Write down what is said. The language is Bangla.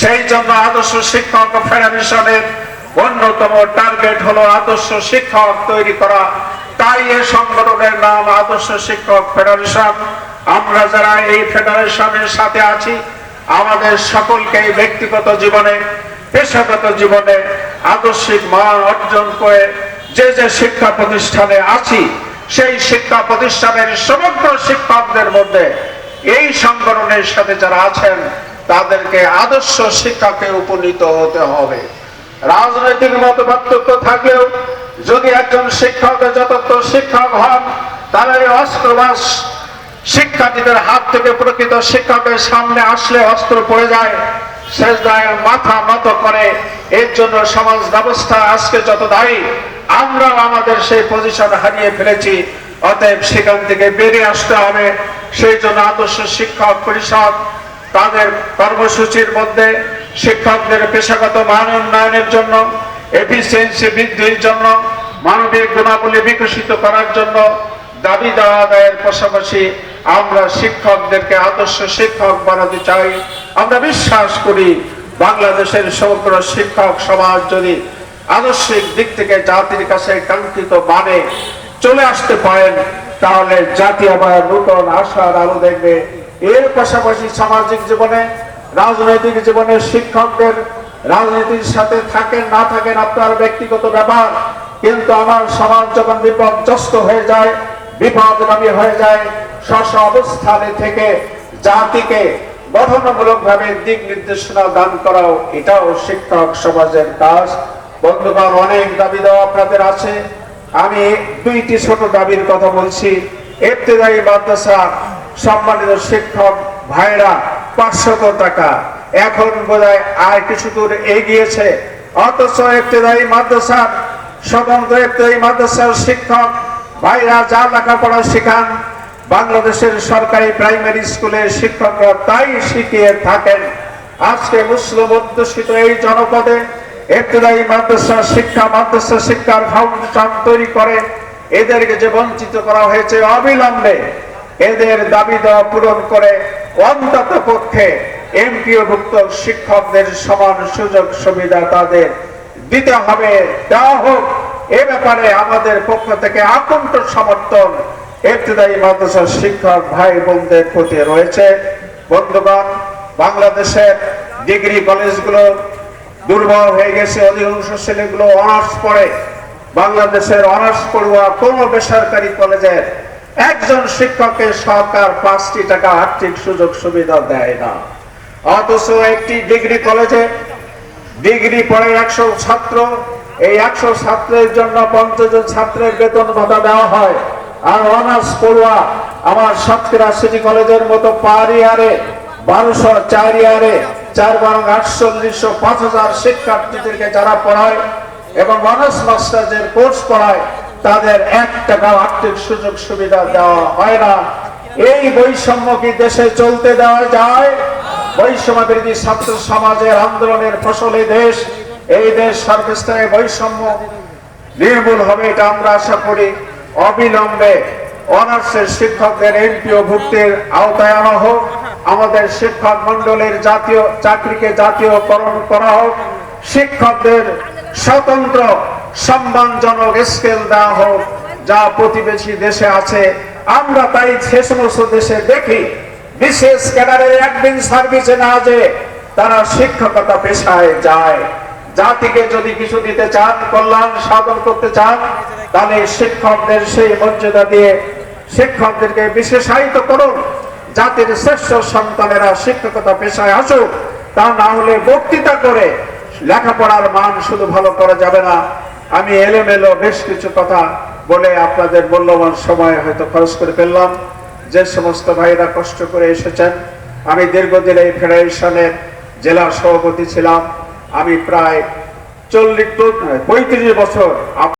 সেই জন্য আদর্শ শিক্ষক ফেডারেশনের অন্যতম টার্গেট হলো আদর্শ শিক্ষক তৈরি করা। তাই এ সংগঠনের নাম আদর্শ শিক্ষক ফেডারেশন। আমরা যারা এই ফেডারেশনের সাথে আছি, আমাদের সকলকে ব্যক্তিগত জীবনে, পেশাগত জীবনে আদর্শিক মান অর্জন করে যে যে শিক্ষা প্রতিষ্ঠানে আছি, সেই শিক্ষা প্রতিষ্ঠানের সমগ্র শিক্ষকদের মধ্যে এই সংগঠনের সাথে যারা আছেন তাদেরকে আদর্শ শিক্ষাকে উপনীত হতে হবে। রাজনৈতিক মত পার্থক্য থাকলেও যদি একজন শিক্ষক যথার্থ শিক্ষক হন, তাহলে অস্ত্রবাস শিক্ষার্থীদের হাত থেকে প্রকৃত শিক্ষকের সামনে আসলে অস্ত্র পড়ে যায়, শেষ দায়ের মাথা নত করে। এর জন্য সমাজ ব্যবস্থা আজকে যত দায়ী আমরা আমাদের সেই পজিশন হারিয়ে ফেলেছি। অতএব সেখান থেকে বেরিয়ে আসতে হবে। সেই জন্য আদর্শ শিক্ষক পরিষদ তাদের কর্মসূচির মধ্যে শিক্ষকদের পেশাগত মান উন্নয়নের জন্য এফিসিয়েন্সি বৃদ্ধির জন্য, মানবিক গুণাবলী বিকশিত করার জন্য দাবি দেওয়া আদায়ের পাশাপাশি আমরা শিক্ষকদেরকে আদর্শ শিক্ষক বানাতে চাই। আমরা বিশ্বাস করি বাংলাদেশের সমগ্র শিক্ষক সমাজ যদি আদর্শিক দিক থেকে জাতির কাছে কাঙ্ক্ষিত মানে চলে আসতে পারেন, তাহলে জাতি আবার নূতন আশার আলো দেখবে। এর পাশাপাশি সামাজিক জীবনে, রাজনৈতিক জীবনে শিক্ষকদের রাজনীতির সাথে থাকেন, না থাকেন আপনার ব্যক্তিগত ব্যাপার, কিন্তু আমার সমাজ যখন বিপর্যস্ত হয়ে যায়, বিপদগামী হয়ে যায় স্ব অবস্থানে থেকে জাতিকে গঠনমূলক ভাবে দিক নির্দেশনা দান করাও এটাও শিক্ষক সমাজের কাজ। বন্ধুগণ, অনেক দাবি দেওয়া আপনাদের আছে। আমি দুইটি ছোট দাবির কথা বলছি। এফতেদায়ী মাদ্রাসা সম্মানিত শিক্ষক ভাইরা পাঁচশত টাকা। এখন বোধহয় আর কিছু দূর এগিয়েছে। অথচ এফতেদায়ী মাদ্রাসা স্বতন্ত্র এফতেদায়ী মাদ্রাসার শিক্ষক ভাইরা যা লেখাপড়া শেখান, বাংলাদেশের সরকারি প্রাইমারি স্কুলের শিক্ষকরা তাই শিখিয়ে থাকেন। আজকে মুসলিম অধ্যুষিত এই জনপদে এফতেদায়ী মাদ্রাসা শিক্ষা, মাদ্রাসা শিক্ষার ফাউন্ডেশন তৈরি করে এদেরকে যে বঞ্চিত করা হয়েছে অবিলম্বে এদের দাবি দেওয়া পূরণ করে অন্তত পক্ষে এমপিওভুক্ত শিক্ষকদের সমান সুযোগ সুবিধা তাদের দিতে হবে। দেওয়া হোক। এ ব্যাপারে আমাদের পক্ষ থেকে আকণ্ঠ সমর্থন। মাদ্রাসার শিক্ষক ভাই বোনদের প্রতি রয়েছে। বন্ধুগণ, বাংলাদেশের ডিগ্রি কলেজগুলো দুর্বল হয়ে গেছে। অধিকাংশ ছেলেগুলো অনার্স পড়ে। বাংলাদেশের অনার্স পড়ুয়া কোন বেসরকারি কলেজের একজন শিক্ষকের সরকার পাঁচটি টাকা আর্থিক সুযোগ সুবিধা দেয় না। অথচ একটি ডিগ্রি কলেজে ডিগ্রি পড়ে একশো ছাত্র, এই একশো ছাত্রের জন্য পঞ্চাশ জন ছাত্রের বেতন ভাতা দেওয়া হয়। আর অনার্স পড়ুয়া আমার সাতক্ষীরা সিটি কলেজের মতো পার ইয়ারে বারোশো চার ইয়ারে, চার বারো আটচল্লিশশো পাঁচ হাজার শিক্ষার্থীদেরকে যারা পড়ায় এবং অনার্স মাস্টার্সের কোর্স করায় তাদের এক টাকা আর্থিক সুযোগ সুবিধা দেওয়া হয় না। এই বৈষম্য কি দেশে চলতে দেওয়া যায়? বৈষম্য বিরোধী ছাত্র সমাজের আন্দোলনের ফসলে দেশ, এই দেশ সর্বস্তরে বৈষম্য নির্মূল হবে, এটা আমরা আশা করি। অবিলম্বে অনার্সের শিক্ষকদের এমপিও ভুক্তির আওতায় আনা হোক, আমাদের শিক্ষক মন্ডলের জাতীয়, চাকরিকে জাতীয়করণ করা হোক, শিক্ষকদের স্বতন্ত্র সম্মানজনক স্কেল দেওয়া হোক, যা প্রতিবেশী দেশে আছে, আমরা তাই সে সমস্ত দেশে দেখি, বিশেষ ক্যাডারের একদিন সার্ভিসে না যে তারা শিক্ষকতা পেশায় যায়। জাতিকে যদি কিছু দিতে চান, কল্যাণ সাধন করতে চান, তাহলে শিক্ষকদের সেই মর্যাদা দিয়ে শিক্ষকদেরকে বিশেষায়িত করুন। জাতির শ্রেষ্ঠ সন্তানেরা শিক্ষকতা পেশায় আসুক, তা না হলে বক্তৃতা করে লেখাপড়ার মান শুধু ভালো করা যাবে না। আমি এলোমেলো বেশ কিছু কথা বলে আপনাদের মূল্যবান সময় হয়তো খরচ করে ফেললাম। যে সমস্ত ভাইরা কষ্ট করে এসেছেন, আমি দীর্ঘদিন এই ফেডারেশনের জেলা সভাপতি ছিলাম। আমি প্রায় চল্লিশ, পঁয়ত্রিশ বছর